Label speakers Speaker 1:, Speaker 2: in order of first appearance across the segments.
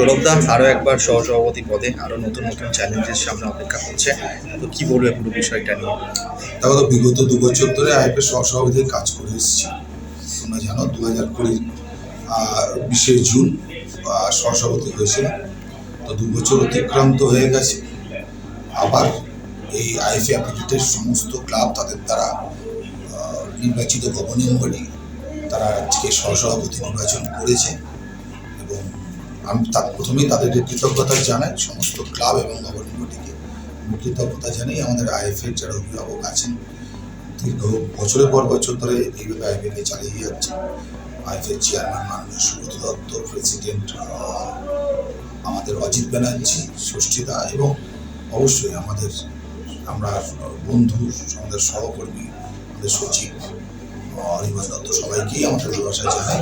Speaker 1: সৌরভদা আরও একবার সহসভাপতি পদে আরও নতুন নতুন চ্যালেঞ্জের সামনে অপেক্ষা করছে। তো কি বলবে পুরো বিষয়টা নিয়ে?
Speaker 2: দেখো তো, বিগত দু বছর ধরে আইপের সহসভাপতির কাজ করে এসেছি। তোমরা জানো দু হাজার কুড়ি বিশে জুন সহসভাপতি হয়েছিলাম। তো দু বছর অতিক্রান্ত হয়ে গেছে। আবার এই আইএফএ অ্যাপ্লিকেটের সমস্ত ক্লাব তাদের দ্বারা নির্বাচিত গভর্নিং বডি, তারা আজকে সহসভাপতি নির্বাচন করেছে। আমি তার প্রথমেই তাদের কৃতজ্ঞতা জানাই, সমস্ত ক্লাব এবং বডিকে আমি কৃতজ্ঞতা জানাই, আমাদের আইএফএর যারা অভিভাবক আছেন, দীর্ঘ বছরের পর বছর ধরে এইভাবে আইএফএকে চালিয়ে যাচ্ছে। আইএফএর চেয়ারম্যান মাননীয় সুব্রত দত্ত, প্রেসিডেন্ট আমাদের অজিত ব্যানার্জি, ষষ্ঠীদা এবং অবশ্যই আমাদের আমরা বন্ধু, আমাদের সহকর্মী, আমাদের সচিব আহ, দত্ত সবাইকেই আমাদের ভালোবাসা জানাই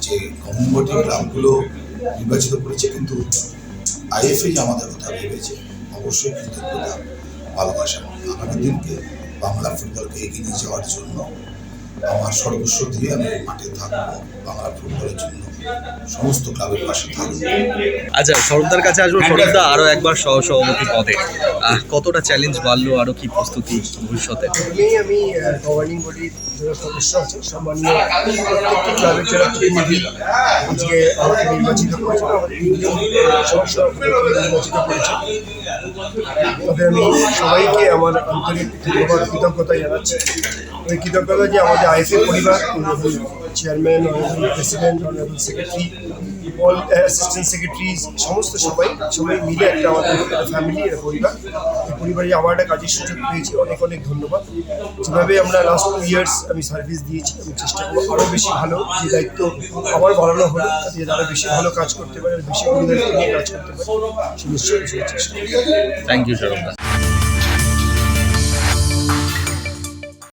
Speaker 2: যে কমিউনিটি ক্লাবগুলো নির্বাচিত করেছে কিন্তু আইএফএ যে আমাদের কথা ভেবেছে। অবশ্যই কৃতজ্ঞতা ভালোবাসা। আগামী দিনকে বাংলা ফুটবলকে এগিয়ে নিয়ে যাওয়ার জন্য আমার সর্বস্ব দিয়ে আমি মাঠে থাকব বাংলা ফুটবলের জন্য। সমস্ত ক্লাবের পাশে থাকব।
Speaker 1: আচ্ছা সৌরভদার কাছে আসব। সৌরভদা আরও একবার সহসভাপতি পদে। আহ, কতটা চ্যালেঞ্জ বাড়লো আরও কি প্রস্তুতি ভবিষ্যতে?
Speaker 3: আমি গভর্নিং বডির যারা সদস্য আছে সম্মানীয় প্রত্যেকটি ক্লাবের যারা প্রতিনিধি আজকে আমাকে নির্বাচিত করেছেন আমাদের সদস্য নির্বাচিত করেছেন তাদের আমি সবাইকে আমার আন্তরিক ধন্যবাদ কৃতজ্ঞতা জানাচ্ছি। ওই কৃতজ্ঞতা যে আমাদের আইএফএ পরিবার chairman honourable president honourable secretary all assistant secretaries সমস্ত সবাই সবাই মিলে একটা আমাদের ফ্যামিলি একটা পরিবার। এই পরিবারে আমার একটা কাজের সুযোগ পেয়েছি। অনেক অনেক ধন্যবাদ। যেভাবে আমরা লাস্ট টু ইয়ার্স আমি সার্ভিস দিয়েছি, আমি চেষ্টা করব আরও বেশি ভালো, যে দায়িত্ব আমার বাড়ানো হলো, যাতে আরও বেশি ভালো কাজ করতে পারে, বেশি পরিবারকে নিয়ে কাজ করতে পারে সুনিশ্চয় সেই চেষ্টা
Speaker 1: থ্যাংক ইউ সৌরভদা